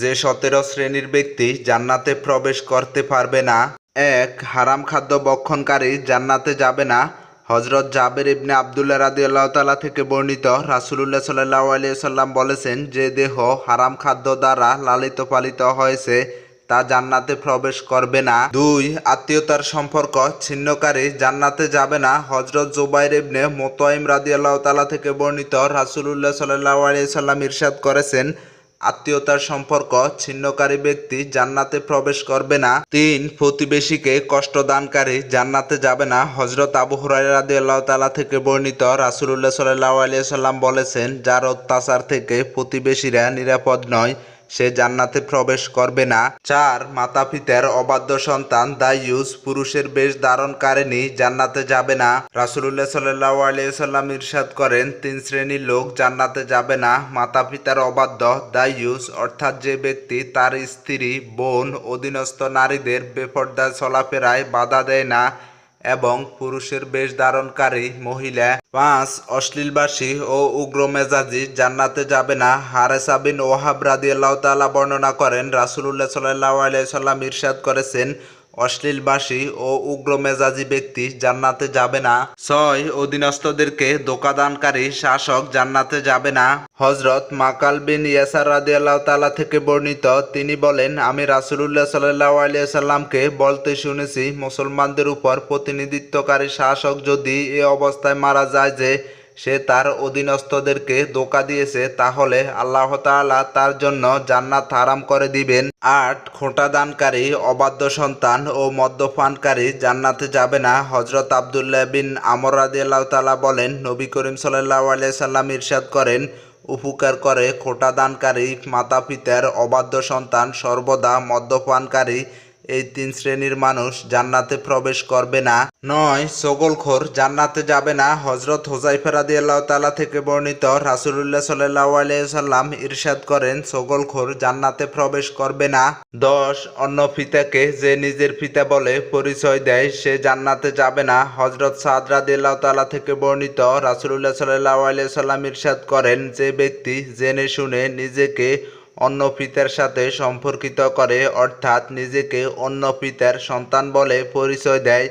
যে সতেরো শ্রেণির ব্যক্তি জান্নাতে প্রবেশ করতে পারবে না, এক হারাম খাদ্য বক্ষণকারী জান্নাতে যাবে না হজরত জাবের ইবনে আবদুল্লাহ রাদি আল্লাহ তালা থেকে বর্ণিত রাসুলুল্লাহ সাল্লাহ আলিয়া সাল্লাম বলেছেন, যে দেহ হারাম খাদ্য দ্বারা লালিত পালিত হয়েছে, তা জান্নাতে প্রবেশ করবে না। দুই, আত্মীয়তার সম্পর্ক ছিন্নকারী জান্নাতে যাবে না হজরত জুবাইর ইবনে মোতাইম রাদি আল্লাহ তালা থেকে বর্ণিত রাসুলুল্লাহ সাল্লাহ আলিয়া সাল্লাম ইরশাদ করেছেন আত্মীয়তার সম্পর্ক, ছিন্নকারী ব্যক্তি জান্নাতে প্রবেশ করবে না। তিন, প্রতিবেশীকে কষ্ট দানকারী জান্নাতে যাবে না। হজরত আবু হুরাইরাদি আল্লাহ তালা থেকে বর্ণিত রাসুলুল্লাহ সাল্লাহ আলিয়া সাল্লাম বলেছেন, যার অত্যাচার থেকে প্রতিবেশীরা নিরাপদ নয়। সে জান্নাতে প্রবেশ করবে না। চার মাতা পিতার অবাধ্য সন্তান দায়ুস, পুরুষের বেশ ধারণকারিণী জান্নাতে যাবে না। রাসুলুল্লাহ সাল্লাহ আলিয়াল্লাম ইরশাদ করেন, তিন শ্রেণির লোক জান্নাতে যাবে না। মাতা পিতার অবাধ্য দায়ুস, অর্থাৎ যে ব্যক্তি তার স্ত্রী, বোন, অধীনস্থ নারীদের বেপর্দায় চলাফেরায় বাধা দেয় না। এবং পুরুষের বেশ ধারণকারী মহিলা, পাঁচ অশ্লীলবাসী ও উগ্র মেজাজি জান্নাতে যাবে না, হারেসা বিন ওহাব রাদি আল্লাহ তালা বর্ণনা করেন, রাসুলুল্লাহ সাল্লাহ আলিয়া সাল্লাম ইরশাদ করেছেন অশ্লীলবাসী ও উগ্র মেজাজি ব্যক্তি জান্নাতে যাবে না। ছয়, অধীনস্থদেরকে দোকাদানকারী শাসক জান্নাতে যাবে না। হজরত মাকাল বিন ইয়াসার রাদি আল্লাহ থেকে বর্ণিত, তিনি বলেন, আমি রাসুলুল্লাহ সাল্লাহ আলিয়াল্লামকে বলতে শুনেছি, মুসলমানদের উপর প্রতিনিধিত্বকারী শাসক যদি এ অবস্থায় মারা যায় যে সে তার অধীনস্থদেরকে ধোকা দিয়েছে, তাহলে আল্লাহ তাআলা তার জন্য জান্নাত হারাম করে দিবেন। আট খোঁটা দানকারী অবাধ্য সন্তান ও মদ্যপানকারী জান্নাতে যাবে না। হজরত আবদুল্লাহ বিন আমর রাদিয়াল্লাহু তাআলা বলেন, নবী করিম সাল্লাল্লাহু আলাইহি সাল্লাম ইরশাদ করেন, উপকার করে খোটা দানকারী মাতা পিতার অবাধ্য সন্তান সর্বদা মদ্যপানকারী এই তিন শ্রেণির মানুষ জান্নাতে প্রবেশ করবে না। নয়, সগলখোর জান্নাতে যাবে না। হজরত হোজাইফা রাদি আল্লাহ তালা থেকে বর্ণিত রাসুলুল্লাহ সাল্লাহ আলিয়াল্লাম ইরশাদ করেন, সগলখোর জান্নাতে প্রবেশ করবে না। দশ, অন্য পিতাকে যে নিজের পিতা বলে পরিচয় দেয়, সে জান্নাতে যাবে না। হজরত সাদ রাদি আল্লাহ তালা থেকে বর্ণিত রাসুলুল্লাহ সাল্লাহ আলিয়াল্লাম ইরশাদ করেন, যে ব্যক্তি জেনে শুনে নিজেকে অন্য পিতার সাথে সম্পর্কিত করে, অর্থাৎ নিজেকে অন্য পিতার সন্তান বলে পরিচয় দেয়।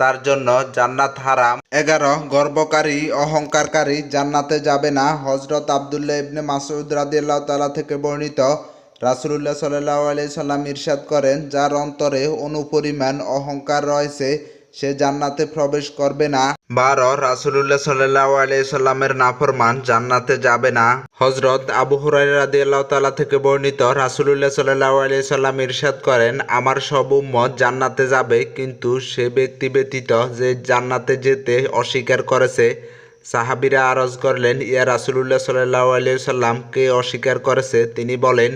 তার জন্য জান্নাত হারাম। এগারো, গর্বকারী, অহংকারকারী, জান্নাতে যাবে না। হজরত আবদুল্লাহ ইবনে মাসুদ রাদিয়াল্লাহ তালা থেকে বর্ণিত, রাসুলুল্লাহ সাল্লাহ আলি সাল্লাম ইরশাদ করেন, যার অন্তরে অনুপরিমাণ অহংকার রয়েছে। সে জান্নাতে প্রবেশ করবে না। বারো, রাসুলুল্লাহ সাল্লাহ আলাইসাল্লামের নাফরমান জান্নাতে যাবে না। হজরত আবু হুরাই রাদি আল্লাহ থেকে বর্ণিত, রাসুলুল্লাহ সাল্লাহ আলাইসাল্লাম ইরশাদ করেন, আমার সব উম্মত জান্নাতে যাবে, কিন্তু সে ব্যক্তি ব্যতীত যে জান্নাতে যেতে অস্বীকার করেছে, সাহাবিরা আরজ করলেন, ইয়া রাসুলুল্লাহ সাল্লাহ আলাইসাল্লাম কে অস্বীকার করেছে? তিনি বলেন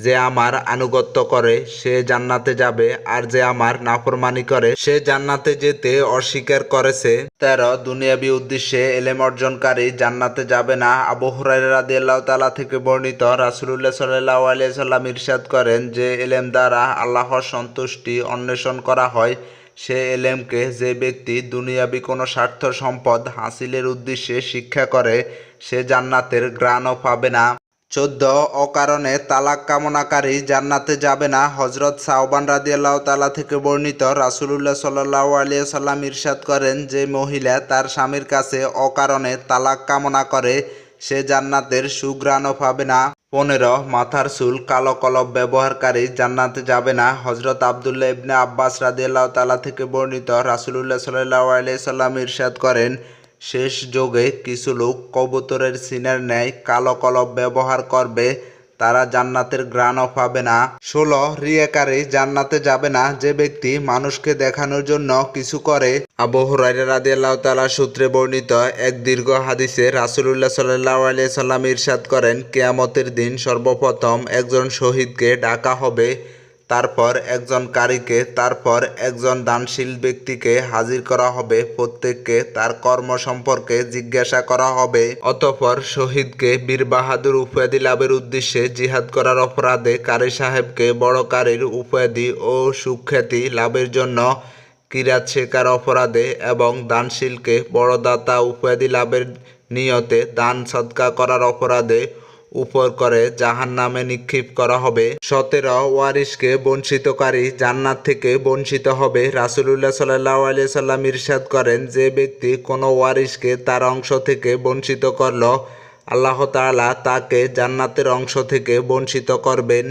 যে আমার আনুগত্য করে, সে জান্নাতে যাবে, আর যে আমার নাফরমানি করে, সে জান্নাতে যেতে অস্বীকার করেছে। তেরো, দুনিয়াবি উদ্দেশ্যে এলেম অর্জনকারী জান্নাতে যাবে না। আবু রাদিয়াল্লাহু তাআলা থেকে বর্ণিত রাসূলুল্লাহ সাল্লাল্লাহু আলাইহি সাল্লাম ইরশাদ করেন যে এলেম দ্বারা আল্লাহর সন্তুষ্টি অন্বেষণ করা হয়। সে এলেমকে যে ব্যক্তি দুনিয়াবি কোনো স্বার্থ সম্পদ হাসিলের উদ্দেশ্যে শিক্ষা করে, সে জান্নাতের গ্রাণও পাবে না। চোদ্দ অকারণে তালাক কামনাকারী জান্নাতে যাবে না। হজরত সাহবান রাদিয়াল্লাহ তালা থেকে বর্ণিত রাসুলুল্লাহ সাল্লাহ আলিয়া সাল্লাম ইরশাদ করেন যে মহিলা তার স্বামীর কাছে অকারণে তালাক কামনা করে, সে জান্নাতের সুগ্রাণও পাবে না। পনেরো, মাথার চুল কালো কলব ব্যবহারকারী জান্নাতে যাবে না। হজরত আবদুল্লাহ ইবনে আব্বাস রাদিয়াল্লাহ তালা থেকে বর্ণিত রাসুলুল্লাহ সাল্লাহ আলিয়া সাল্লাম ইরশাদ করেন শেষ যোগে কিছু লোক কবুতরের সিনের ন্যায় কালো কলব ব্যবহার করবে, তারা জান্নাতের গ্রাণও পাবে না। ষোলো, রিয়াকারী জান্নাতে যাবে না। যে ব্যক্তি মানুষকে দেখানোর জন্য কিছু করে, আবু হুরাইরা রাদিয়াল্লাহু তাআলা সূত্রে বর্ণিত এক দীর্ঘ হাদিসে রাসূলুল্লাহ সাল্লাল্লাহু আলাইহি সাল্লাম ইরশাদ করেন, কেয়ামতের দিন সর্বপ্রথম একজন শহীদকে ডাকা হবে। তারপর একজন কারীকে, তারপর একজন দানশীল ব্যক্তিকে হাজির করা হবে, প্রত্যেককে তার কর্ম সম্পর্কে জিজ্ঞাসা করা হবে। অতঃপর শহীদকে বীর বাহাদুর উপাধি লাভের উদ্দেশ্যে জিহাদ করার অপরাধে কারি সাহেবকে বড় কারীর উপাধি ও সুখ্যাতি লাভের জন্য কিরাত শেখার অপরাধে এবং দানশীলকে বড়দাতা উপাধি লাভের নিয়তে দান সদকা করার অপরাধে উপর করে জাহান নামে নিক্ষেপ করা হবে। সতেরো ওয়ারিসকে বঞ্চিতকারী জান্নাত থেকে বঞ্চিত হবে। রাসুলুল্লাহ সাল্লাহ সাল্লাম ইরশাদ করেন, যে ব্যক্তি কোনো ওয়ারিসকে তার অংশ থেকে বঞ্চিত করল, আল্লাহ তালা তাকে জান্নাতের অংশ থেকে বঞ্চিত করবেন।